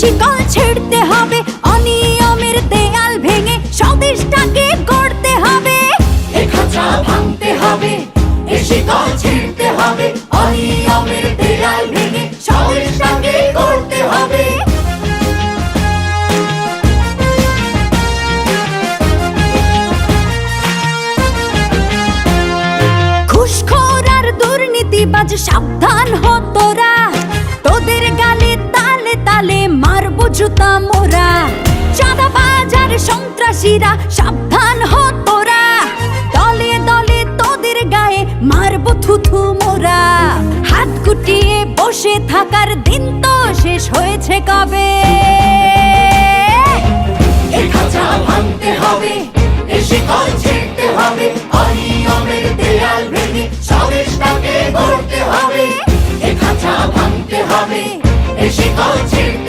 শিকল ছিঁড়তে হবে। অনিয়মের দেয়াল ভেঙে স্বদেশটাকে গড়তে হবে। এ খাঁচা ভাঙতে হবে এ শিকল ছিঁড়তে হবে। অনিয়মের দেয়াল ভেঙে স্বদেশটাকে করতে হবে। আর দুর্নীতিবাজ সাবধান হ জুতা মোরা চাঁদাবাজ আর সন্ত্রাসীরা, সাবধান হ তোরা। দলে দলে তোদের গায়ে মারবো থুথু মোরা। হাত গুটিয়ে বসে থাকার দিন তো শেষ হয়েছে কবে? ভাঙতে হবে, এ শিকল ছিঁড়তে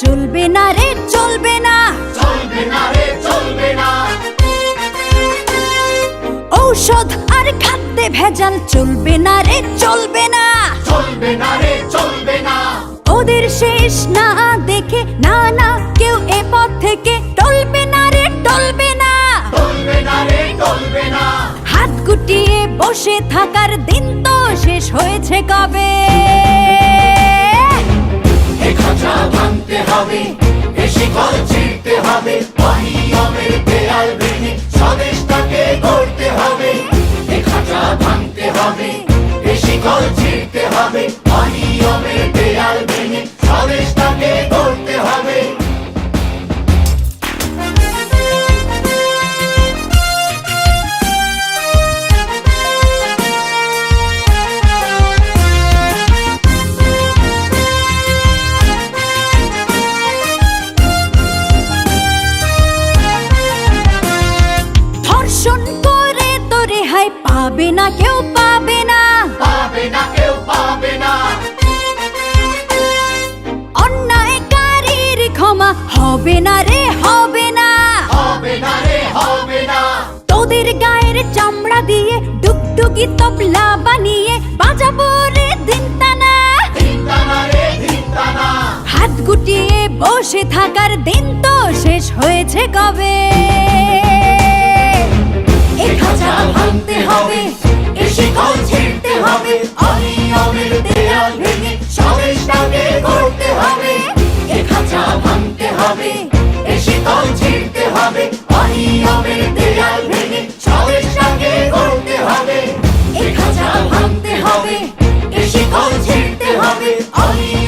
চলবে না রে চলবে না। চলবে না রে চলবে না। ঔষধ আর খাদ্যে ভেজাল চলবে না রে চলবে না। চলবে না রে চলবে না। ওদের শেষ না দেখে না না কেউ এ পথ থেকে টলবে না রে টলবে না। চলবে না রে চলবে না। হাত গুটিয়ে বসে থাকার দিন তো শেষ হয়েছে কবে? খাঁচা ভাঙতে হবে এ শিকল ছিঁড়তে হবে অনিয়মের দেয়াল ভেঙে স্বদেশটাকে গড়তে হবে। এ খাঁচা ভাঙতে হবে এ শিকল ছিঁড়তে হবে পাবে না কেউ পাবে না। পাবে না কেউ পাবে না। অন্যায়কারীর ক্ষমা হবে না রে হবে না। হবে না রে হবে না। তোদের গায়ের চামড়া দিয়ে ডুগডুগি তবলা বানিয়ে বাজাবো রে দিন টানা চিন্তানা রে চিন্তানা হাত গুটিয়ে বসে থাকার দিন তো শেষ হয়েছে কবে? হবে, এ শিকল ছিঁড়তে হবে অনিয়মের দেয়াল ভেঙে স্বদেশটাকে গড়তে হবে। এ খাঁচা ভাঙতে হবে, এ শিকল ছিঁড়তে হবে অনিয়মের